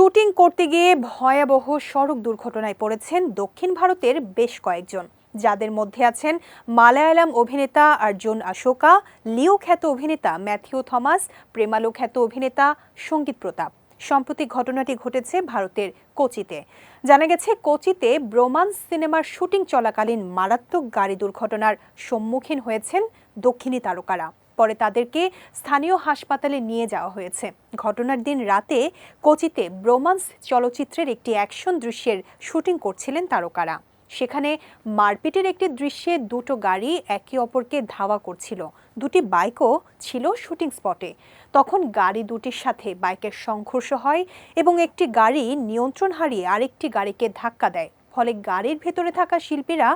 Shooting করতে গিয়ে ভয়াবহ সড়ক দুর্ঘটনায় পড়েছেন দক্ষিণ ভারতের বেশ কয়েকজন। যাদের মধ্যে আছেন মালায়ালাম অভিনেতা অর্জুন অশোকা লিও খ্যাত অভিনেতা ম্যাথিউ থমাস, প্রেমালো খ্যাত অভিনেতা সংগীত প্রতাপ। সম্প্রতি ঘটনাটি ঘটেছে ভারতের কোচিতে। জানা গেছে, কোচিতে ব্রোমান্স সিনেমার শুটিং চলাকালীন মারাত্মক গাড়ি দুর্ঘটনার সম্মুখীন হয়েছেন দক্ষিণী তারকারা। পরে তাদেরকে স্থানীয় হাসপাতালে নিয়ে যাওয়া হয়েছে। ঘটনার দিন রাতে কোচিতে ব্রোমান্স চলচ্চিত্রের একটি অ্যাকশন দৃশ্যের শুটিং করছিলেন তারকারা। সেখানে মারপিটের একটি দৃশ্যে দুটো গাড়ি একে অপরকে ধাওয়া করছিল। দুটি বাইকও ছিল শুটিং স্পটে। তখন গাড়ি দুটির সাথে বাইকের সংঘর্ষ হয় এবং একটি গাড়ি নিয়ন্ত্রণ হারিয়ে আরেকটি গাড়িকে ধাক্কা দেয়। ফলে গাড়ির ভেতরে থাকা শিল্পীরা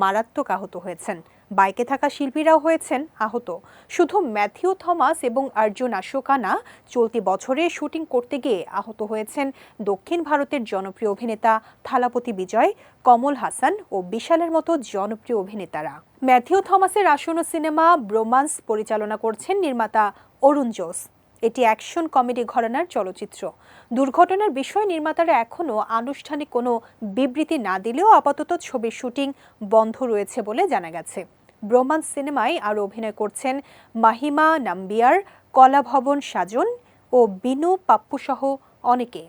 মারাত্মক আহত হয়েছেন। বাইকে থাকা শিল্পীরাও হয়েছেন আহত। শুধু ম্যাথিউ থমাস এবং অর্জুন আশোকানা চলতি বছরে শুটিং করতে গিয়ে আহত হয়েছেন দক্ষিণ ভারতের জনপ্রিয় অভিনেতা থালাপতি বিজয়, কমল হাসান ও বিশালের মতো জনপ্রিয় অভিনেতারা। ম্যাথিউ থমাসের আসন্ন সিনেমা ব্রোমান্স পরিচালনা করছেন নির্মাতা অরুণ জোস। এটি অ্যাকশন কমেডি ঘরানার চলচ্চিত্র। দুর্ঘটনার বিষয়ে নির্মাতারা এখনও আনুষ্ঠানিক কোনো বিবৃতি না দিলেও আপাতত ছবির শুটিং বন্ধ রয়েছে বলে জানা গেছে। ব্রোমান্স সিনেমায় আরও অভিনয় করছেন মাহিমা নাম্বিয়ার কলাভবন সাজন ও বিনু পাপ্পুসহ অনেকে।